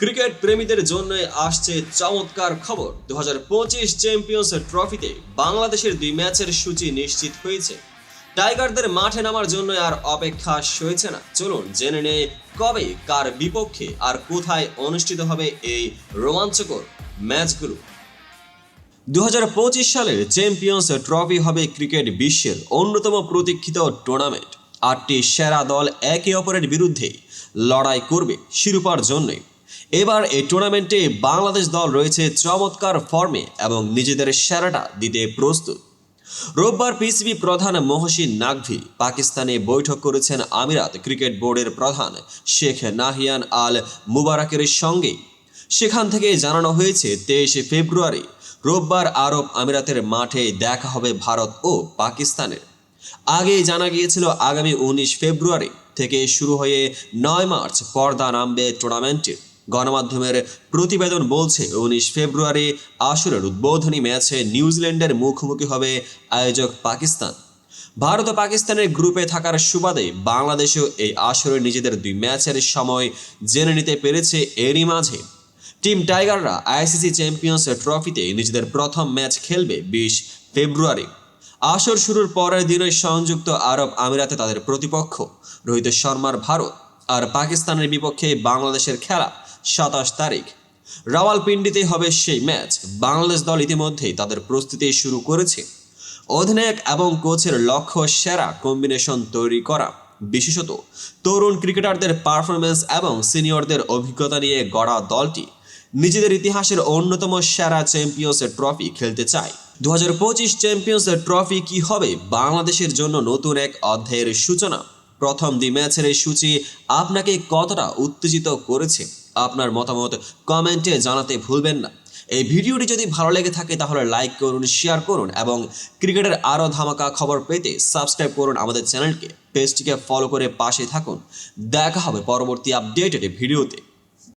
Cricket প্রেমীদের জন্য আসছে চমৎকার খবর। দু হাজার পঁচিশ চ্যাম্পিয়ন্স ট্রফিতে বাংলাদেশের দুই ম্যাচের সূচি নিশ্চিত হয়েছে। টাইগারদের মাঠে নামার জন্য আর অপেক্ষা সইছে না। চলুন জেনে নেই কবে, কার বিপক্ষে আর কোথায় অনুষ্ঠিত হবে এই রোমাঞ্চকর ম্যাচগুলো। দু হাজার পঁচিশ সালের চ্যাম্পিয়ন্স ট্রফি হবে ক্রিকেট বিশ্বের অন্যতম প্রতীক্ষিত টুর্নামেন্ট। আটটি সেরা দল একে অপরের বিরুদ্ধে লড়াই করবে শিরোপার জন্যই। এবার এই টুর্নামেন্টে বাংলাদেশ দল রয়েছে চমৎকার ফর্মে এবং নিজেদের সেরাটা দিতে প্রস্তুত। রোববার পিসিবি প্রধান মহসিন নাকভি পাকিস্তানে বৈঠক করেছেন আমিরাত ক্রিকেট বোর্ডের প্রধান শেখ নাহিয়ান আল মুবারকের সঙ্গে। সেখান থেকে জানানো হয়েছে, তেইশে ফেব্রুয়ারি রোববার আরব আমিরাতের মাঠে দেখা হবে ভারত ও পাকিস্তানের। আগেই জানা গিয়েছিল, আগামী উনিশ ফেব্রুয়ারি থেকে শুরু হয়ে নয় মার্চ পর্দা নামবে টুর্নামেন্টের গণমাধ্যমের প্রতিবেদন বলছে, উনিশ ফেব্রুয়ারি আসরের উদ্বোধনী ম্যাচে নিউজিল্যান্ডের মুখোমুখি হবে আয়োজক পাকিস্তান। ভারত ও পাকিস্তানের গ্রুপে থাকার সুবাদে বাংলাদেশও এই আসরে নিজেদের দুই ম্যাচের সময় জেনে নিতে পেরেছে এরই মাঝে। টিম টাইগাররা আইসিসি চ্যাম্পিয়ন্স ট্রফিতে নিজেদের প্রথম ম্যাচ খেলবে বিশ ফেব্রুয়ারি। আসর শুরুর পরের দিনই সংযুক্ত আরব আমিরাতে তাদের প্রতিপক্ষ, রোহিত শর্মার ভারত, আর পাকিস্তানের বিপক্ষে বাংলাদেশের খেলা সাতাশ তারিখ। রাওয়ালপিন্ডিতে হবে সেই ম্যাচ। বাংলাদেশ দল ইতিমধ্যেই তাদের প্রস্তুতি শুরু করেছে। অধিনায়ক এবং কোচের লক্ষ্য সেরা কম্বিনেশন তৈরি করা। বিশেষত তরুণ ক্রিকেটারদের পারফরমেন্স এবং সিনিয়রদের অভিজ্ঞতা নিয়ে গড়া দলটি নিজেদের ইতিহাসের অন্যতম সেরা চ্যাম্পিয়ন্স ট্রফি খেলতে চায়। দু হাজার পঁচিশ চ্যাম্পিয়ন্স ট্রফি কি হবে বাংলাদেশের জন্য নতুন এক অধ্যায়ের সূচনা? প্রথম দি ম্যাচের এই সূচি আপনাকে কতটা উত্তেজিত করেছে? আপনার মতামত কমেন্টে জানাতে ভুলবেন না। এই ভিডিওটি যদি ভালো লেগে থাকে, তাহলে লাইক করুন শেয়ার করুন এবং ক্রিকেটের আরও ধামাকা খবর পেতে সাবস্ক্রাইব করুন আমাদের চ্যানেলকে পেজটিকে ফলো করে পাশে থাকুন। দেখা হবে পরবর্তী আপডেটেড ভিডিওতে।